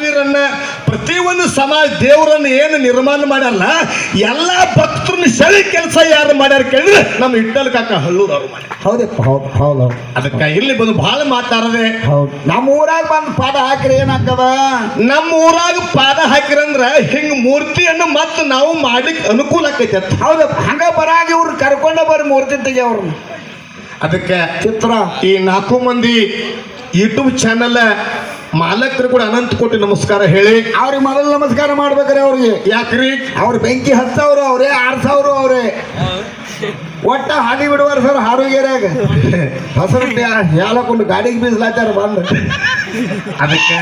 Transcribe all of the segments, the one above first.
ವೀರನ್ನ ಪ್ರತಿಯೊಂದು ಸಮಾಜ ದೇವರನ್ನ ಏನು ನಿರ್ಮಾಣ ಮಾಡಲ್ಲ ಎಲ್ಲ ಭಕ್ತರನ್ನ ಸೆಳಿ ಕೆಲಸ ಯಾರು ಮಾಡ್ಯಾರ ಕೇಳಿದ್ರೆ ನಮ್ಮ ಇಟ್ಟಲ್ ಕಾಕ ಹಳ್ಳೂರು ಅವ್ರು ಮಾಡ್ಯಾರ. ಹೌದಪ್ಪ ಹೌದು ಹೌದು ಹೌದು. ಅದಕ್ಕೆ ಇಲ್ಲಿ ಬಂದು ಬಹಳ ಮಾತಾಡದೆ. ಹೌದು. ನಮ್ಮ ಊರಾಗ ಬಂದು ಪಾದ ಹಾಕಿರಿ ಏನಾಗ್ತದ? ನಮ್ಮ ಊರಾಗ ಪಾದ ಹಾಕಿರಂದ್ರ ಹಿಂಗ್ ಮೂರ್ತಿಯನ್ನು ಮತ್ತೆ ನಾವು ಮಾಡ್ಲಿಕ್ಕೆ ಅನುಕೂಲ ಆಕೈತೆ ಹೌದು ಹೌದಪ್ಪ ಹಂಗ ಬರಾಗಿ ಇವ್ರು ಕರ್ಕೊಂಡ ಬರ್ರಿ ಮೂರ್ತಿ ತೆಗಿಯವ್ರನ್ನ ಅದಕ್ಕೆ ಚಿತ್ರ. ಈ ನಾಲ್ಕು ಮಂದಿ ಯೂಟ್ಯೂಬ್ ಚಾನಲ್ ಮಾಲಕರು ಕೂಡ ಅನಂತ ಕೋಟಿ ನಮಸ್ಕಾರ ಹೇಳಿ. ಅವ್ರಿಗೆ ಮೊದಲು ನಮಸ್ಕಾರ ಮಾಡ್ಬೇಕ್ರಿ ಅವ್ರಿಗೆ. ಯಾಕ್ರಿ? ಅವ್ರ ಬೆಂಕಿ ಹತ್ತವ್ರು ಅವ್ರೇ ಆರ್ಸವ್ರು ಅವ್ರೆ. ಒಟ್ಟ ಹಾದಿ ಬಿಡುವಾರ ಸರ್ ಹಾರುಗೇರಿಯಾಗ. ಹಸರು ಹೇಳಕೊಂಡು ಗಾಡಿಗೆ ಬೀಸಲಾಚಾರ ಬಂದು. ಅದಕ್ಕೆ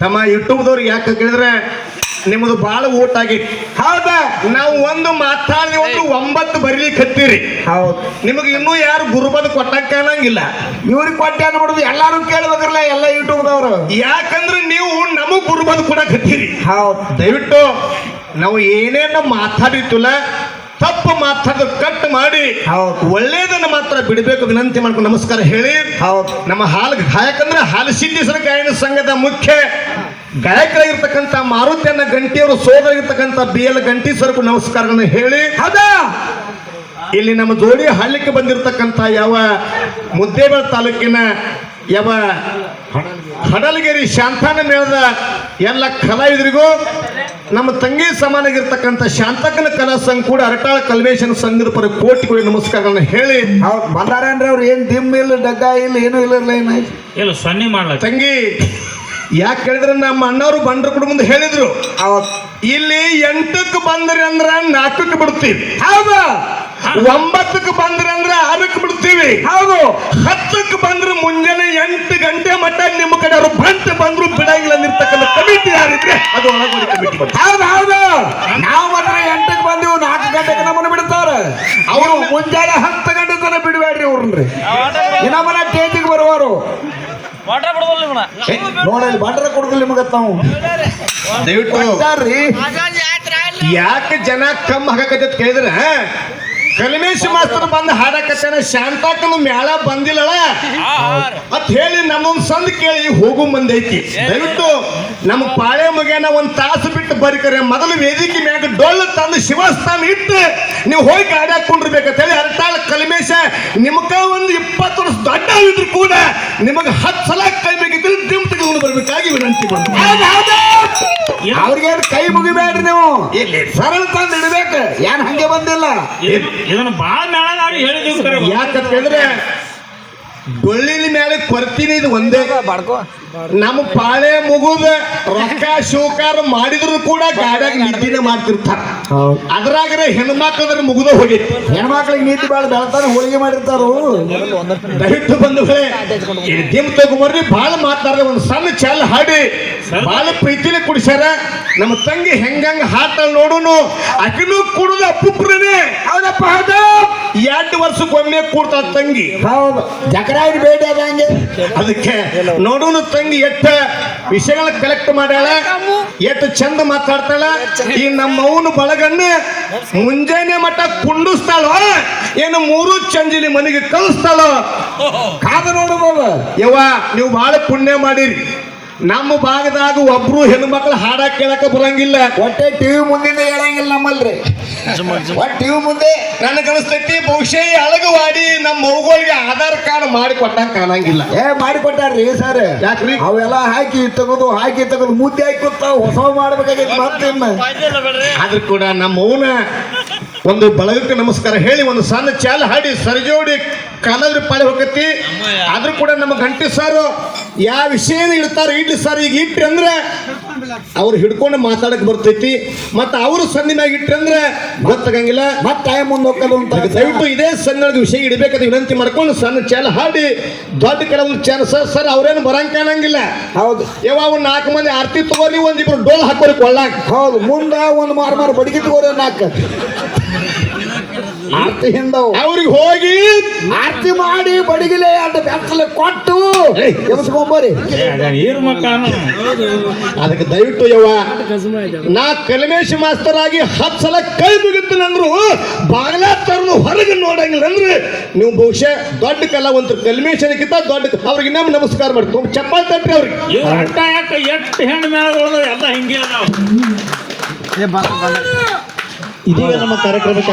ನಮ್ಮ ಯೂಟ್ಯೂಬ್ದವ್ರಿಗೆ ಯಾಕೆ ಕೇಳಿದ್ರೆ ನಿಮ್ಮದು ಬಹಳ ಊಟ ಆಗೈತಿ ಹೌದಾ? ನಾವು ಒಂದು ಮಾತಾಡಿ ಒಂದು ಒಂಬತ್ತು ಬರೀಲಿಕ್ಕೆ ಹತ್ತೀರಿ ಹೌದು. ನಿಮಗೆ ಇನ್ನೂ ಯಾರು ಗುರುಬದ ಕೊಟ್ಟಕ್ಕ ಅನ್ನಂಗಿಲ್ಲ ಇವ್ರಿಗೆ ಕೊಟ್ಟೆ ಅನ್ಬಿಡುದು ಎಲ್ಲಾರು ಕೇಳ್ಬೇಕಲ್ಲ ಎಲ್ಲ ಯೂಟ್ಯೂಬ್ದವ್ರು. ಯಾಕಂದ್ರೆ ನೀವು ನಮಗ್ ಗುರುಬದ ಕೊಡಕ್ ಹತ್ತೀರಿ ಹೌದು. ದಯವಿಟ್ಟು ನಾವು ಏನೇನು ಮಾತಾಡಿತ್ತಲ್ಲ ತಪ್ಪು ಮಾತಾಡ ಕಟ್ ಮಾಡಿ. ಹೌದು. ಒಳ್ಳೇದನ್ನ ಮಾತ್ರ ಬಿಡಬೇಕು ವಿನಂತಿ ಮಾಡ್ಕೊಂಡು ನಮಸ್ಕಾರ ಹೇಳಿ. ಹೌದು. ನಮ್ಮ ಹಾಲು ಗಾಯಕಂದ್ರೆ ಹಾಲು ಸಿದ್ದೇಶ್ವರ ಗಾಯನ ಸಂಘದ ಮುಖ್ಯ ಗಾಯಕರಾಗಿರ್ತಕ್ಕಂಥ ಮಾರುತಿಯನ್ನ ಗಂಟಿಯವರು ಸೋದರಾಗಿರ್ತಕ್ಕಂಥ ಬಿ ಎಲ್ ಗಂಟಿ ಸರ್ಕು ನಮಸ್ಕಾರಗಳನ್ನು ಹೇಳಿ. ಅದ ಇಲ್ಲಿ ನಮ್ಮ ಜೋಡಿ ಹಳ್ಳಿಕ್ಕೆ ಬಂದಿರತಕ್ಕಂಥ ಯಾವ ಮುದ್ದೇಬೇಳ ತಾಲೂಕಿನ ಯಾವ ಹಡಲಗಿರಿ ಶಾಂತಾನ ಮೇಳದ ಎಲ್ಲ ಕಲಾವಿದರಿಗೂ ನಮ್ಮ ತಂಗಿ ಸಮಾನಾಗಿರ್ತಕ್ಕಂಥ ಶಾಂತಕನ ಕಲಾ ಸಂಘ ಕೂಡ ಅರಟಾಳ ಕಲ್ವೇಶನ ಸಂಘದ ಪರ ಕೋಟಿ ಕೋಟಿ ನಮಸ್ಕಾರಗಳನ್ನ ಹೇಳಿ. ಬಂದಾರೇನ್ರಿ ಅವ್ರು? ಏನ್ ದಿಮ್ ಇಲ್ಲ ಡಗ್ಗ ಇಲ್ಲ ಏನೂ ಇಲ್ಲ ಏನಾಯ್ತು ಇಲ್ಲ ಸನ್ನಿ ಮಾಡ್ಲ? ತಂಗಿ ಯಾಕೆ ಹೇಳಿದ್ರೆ ನಮ್ಮ ಅಣ್ಣವರು ಬಂಡ್ರ ಕೂಡ ಮುಂದೆ ಹೇಳಿದ್ರು. ಇಲ್ಲಿ ಎಂಟಕ್ಕೆ ಬಂದ್ರಿ ಅಂದ್ರ ನಾಲ್ಕಕ್ಕೆ ಬಿಡ್ತೀವಿ. ಹೌದು. ಒಂಬತ್ತಕ್ಕೆ ಬಂದ್ರಿ ಅಂದ್ರ ಆರಕ್ಕೆ ಬಿಡ್ತೀವಿ. ಹೌದು. ಹತ್ತಕ್ಕೆ ಬಂದ್ರೆ ಮುಂಜಾನೆ ಎಂಟು ಗಂಟೆ ಮಟ್ಟ ನಿಮ್ಮ ಕಡೆ ಅವರು ಬಂಟ್ ಬಂದ್ರು ಬಿಡಂಗಿಲ್ಲ ಅಂದಿರ್ತಕ್ಕಂಥ ಕಮಿಟಿ ಯಾರಿದ್ರೆ ಅದು ಒಳಗಡೆ ಕಮಿಟಿ ಹೌದು ಹೌದು. ನಾವು ಮಾತ್ರ ಎಂಟಕ್ಕೆ ಬಂದಿವು ನಾಲ್ಕು ಗಂಟೆಗೆ ನಮ್ಮನ್ನು ಬಿಡ್ತಾರೆ. ಅವರು ಮುಂಜಾನೆ ವಾಟರ್ ಬಿಡೋದಿಲ್ಲ ಇವನ ನೋಡಲ್ಲಿ ಬಂಡ್ರ ಕೊಡುದಿಲ್ಲ ನಿಮಗೆ ತಾವು ದಯವಿಟ್ಟು ಯಾಕೆ ಜನ ಕಮ್ಮಿ ಹಾಕಕತ್ತ ಕೇಳಿದ್ರ? ಕಲಿಮೇಶ್ ಮಾಸ್ತರ್ ಬಂದು ಹಾಡಕತ್ತಾನ? ಶಾಂತಾಕನ ಮೇಳ ಬಂದಿಲ್ಲಳ? ಅತ್ ಹೇಳಿ ನಮ್ಮ ಸಂದ್ ಕೇಳಿ ಹೋಗು ಬಂದೈತಿ ದಯವಿಟ್ಟು ನಮ್ಮ ಪಾಳೆ ಮಗೇನ ಒಂದ್ ತಾಸು ಬಿಟ್ಟು ಬರಿಕರೆ ಮೊದಲು ವೇದಿಕೆ ಡೊಳ್ಳು ತಂದು ಶಿವಸ್ಥಾನ ಇಟ್ಟು ನೀವು ಹೋಗಿ ಗಾಡಿ ಹಾಕೊಂಡಿರ್ಬೇಕಂತ ಹೇಳಿ ಅರ್ತಾಳ ಕಲ್ಮೇಶ ನಿಮ್ಗ ಒಂದು ಇಪ್ಪತ್ತು ವರ್ಷ ದೊಡ್ಡ ಇದ್ರು ಕೂಡ ನಿಮಗೆ ಹತ್ತು ಸಲ ಕೈ ಬೇಕಿದ್ರೆ ದಿಮ್ ತೆಗೆದುಕೊಂಡು ಬರ್ಬೇಕಾಗಿ ವಿನಂತಿ ಅವ್ರಿಗೆ ಕೈ ಮುಗಿಬೇಡ್ರಿ ನೀವು? ಇಲ್ಲಿ ಸರಳ ತಂದು ಇಡ್ಬೇಕು. ಏನ್ ಹಂಗೆ ಬಂದಿಲ್ಲ? ಇದನ್ನು ಬಹಳ ಮೇಳ ನಾವು ಹೇಳಿದೀವಿ ಕರೆ. ಯಾಕಂತ ಹೇಳಿದ್ರೆ ಡೊಳ್ಳಿನ ಮೇಲೆ ಕೊರ್ತೀನಿ ಇದು ಒಂದೇ. ನಮ್ಮ ಪಾಳೆ ಮುಗುದ ರೊಕ್ಕ ಶೋಕಾರ ಮಾಡಿದ್ರು ಕೂಡ ಗಾಡಿಯಾಗ ನಿದ್ದಿನ ಮಾಡ್ತಿರ್ತಾರ ಅದ್ರಾಗ್ರೆ ಹೆಣ್ಮಕ್ಳದ್ರ ಮುಗುದ ಹೋಗೈತಿ. ಹೆಣ್ಮಕ್ಳಿಗೆ ನೀತಿ ಬಾಳ ಬೆಳತಾನ ಹೋಳಿಗೆ ಮಾಡಿರ್ತಾರು. ದಯವಿಟ್ಟು ಬಂಧುಗಳೇ ದಿಮ್ ತಗೊಂಬರ್ರಿ ಬಾಳ ಮಾತಾಡ್ರಿ ಒಂದು ಸಣ್ಣ ಚಲ್ ಹಾಡಿ. ಭಾಳ ಪ್ರೀತಿನೇ ಕುಡಿಸ್ಯಾರ. ನಮ್ಮ ತಂಗಿ ಹೆಂಗಂಗ ಹಾಡ್ತಾಳ ನೋಡುನು ಅಕಿನೂ ಕುಡಿದ ಅಪ್ಪುಪ್ರನೇ. ಹೌದಪ್ಪ. ಹೌದು ಎರಡು ತಂಗಿ. ಹೌದು. ಜಕರಾಯಿ ಬೇಡ ಅದ ಹಂಗೆ. ಅದಕ್ಕೆ ನೋಡೋಣ ತಂಗಿ ಎಟ್ಟ ವಿಷಯಗಳ ಕಲೆಕ್ಟ್ ಮಾಡ್ಯಾಳ ಎಷ್ಟು ಚಂದ ಮಾತಾಡ್ತಾಳ ಈ ನಮ್ಮ ಅವನು ಬಳಗನ್ನ ಮುಂಜಾನೆ ಮಟ್ಟ ಕುಂಡಿಸ್ತಾಳ ಏನು ಮೂರು ಚಂಜಿಲಿ ಮನೆಗೆ ಕಳಿಸ್ತಾಳ. ನೋಡು ನೋಡಬಹುದು ಯವ್ವ ನೀವು ಬಹಳ ಪುಣ್ಯ ಮಾಡಿರಿ. ನಮ್ಮ ಭಾಗದಾಗ ಒಬ್ರು ಹೆಣ್ಮಕ್ಳು ಹಾಡ ಕೇಳಕ ಬರಂಗಿಲ್ಲ. ಒಟ್ಟೆ ಟಿವಿ ಮುಂದಿಂದ ಹೇಳಂಗಿಲ್ಲ ನಮ್ಮಲ್ರಿ. ಒಟ್ಟು ಇವ್ ಮುಂದೆ ನನ್ನ ಕನಸ್ತೈತಿ ಬಹುಶಃ ಅಳಗು ಅಳಗವಾಡಿ ನಮ್ಮ ಮಗುಗಳಿಗೆ ಆಧಾರ್ ಕಾರ್ಡ್ ಮಾಡಿ ಕೊಟ್ಟಂಗ ಕಾಣಂಗಿಲ್ಲ. ಏ ಮಾಡಿಕೊಟ್ಟಾರ್ರಿ ಸರ್. ಯಾಕ್ರಿ? ಅವೆಲ್ಲ ಹಾಕಿ ತಗೋದು ಹಾಕಿ ತಗೋದು ಮುದ್ದೆ ಹಾಕಿ ಕೂತಾವ ಹೊಸ ಮಾಡ್ಬೇಕಾಗೈತಿ ಮತ್ತೇನು ಆದ್ರೂ ಕೂಡ ನಮ್ಮ ಅವನ ಒಂದು ಬಳಗಕ್ಕೆ ನಮಸ್ಕಾರ ಹೇಳಿ ಒಂದು ಸಣ್ಣ ಚಾಲ ಹಾಡಿ ಸರಿಜೋಡಿ ಕಾಲಾದ್ರಿ ಪಾಳಿ ಹೋಗತಿ. ಆದ್ರೂ ಕೂಡ ನಮ್ಮ ಗಂಟೆ ಸರ್ ಯಾವ ವಿಷಯ ಇಡ್ತಾರೆ ಇಡ್ಲಿ ಸರ್ ಈಗ ಇಟ್ರಿ ಅಂದ್ರೆ ಅವ್ರು ಹಿಡ್ಕೊಂಡು ಮಾತಾಡಕ್ ಬರ್ತೈತಿ. ಮತ್ತೆ ಅವರು ಸಂದಿನಾಗ ಇಟ್ಟಂದ್ರೆ ಗೊತ್ತಾಗಂಗಿಲ್ಲ. ಮತ್ತೆ ಆಯ ಮುಂದೆ ಹೋಗೋದು ಅಂತ. ದಯವಿಟ್ಟು ಇದೇ ಸಂಘದ ವಿಷಯ ಇಡಬೇಕಂತ ವಿನಂತಿ ಮಾಡ್ಕೊಂಡು ಸಣ್ಣ ಚಾಲ ಹಾಡಿ ದೊಡ್ಡ ಕೆಲವೊಂದು ಚಾಲ. ಸರ್ ಸರ್ ಅವ್ರೇನು ಬರಂಗ್ ಕಾಣಂಗಿಲ್ಲ. ಹೌದು. ಯಾವ ಒಂದ್ ನಾಲ್ಕು ಮಂದಿ ಆರ್ತಿ ತಗೋರಿ ಒಂದಿಬ್ರು ಡೋಲ್ ಹಾಕೋರಿ ಕೊಳ್ಳಾಕ. ಹೌದು. ಮುಂದೆ ಒಂದು ಮಾರು ಮಾರು ಬಡಿಗೆ ತಗೋರಿ ನಾಲ್ಕು. ಆರ್ತಿ ಅವ್ರಿಗೆ ಹೋಗಿ ಆರ್ತಿ ಮಾಡಿ ಬಡಗಿಲೆ ಅಂತ ಬೆತ್ತಲ ಕೊಟ್ಟು. ಎಬ್ಸ್ಕೊಂಬರಿ. ನೀರ್ ಮಕ್ಕಳು ಅದಕ್ಕೆ ದಯವಿಟ್ಟು ಯವ್ವ ನಾ ಕಲಮೇಶ್ ಮಾಸ್ತರ್ ಆಗಿ ಹತ್ತು ಸಲ ಕೈ ಮುಗಿತೀನಂದ್ರು ಬಾಗ್ಲ ತರನು ಹೊರಗೆ ನೋಡಂಗಿಲ್ಲ ಅಂದ್ರೆ ನೀವು ಬಹುಶಃ ದೊಡ್ಡ ಕಲಾವಂತರು ಕಲ್ಮೇಶನಕ್ಕಿಂತ ದೊಡ್ಡ ಅವ್ರಿಗೆ ಇನ್ನೊಮ್ಮೆ ನಮಸ್ಕಾರ ಮಾಡಿ ತುಂಬ ಚಪ್ಪಾಳೆ ತಟ್ಟಿ ಅವ್ರಿಗೆ. ಎಷ್ಟು ಹೆಣ್ಣು ಮೇಳಗಳು ಎಲ್ಲ ಹಿಂಗೆ ಅದಾವ. ಇದೀಗ ನಮ್ಮ ಕಾರ್ಯಕ್ರಮಕ್ಕೆ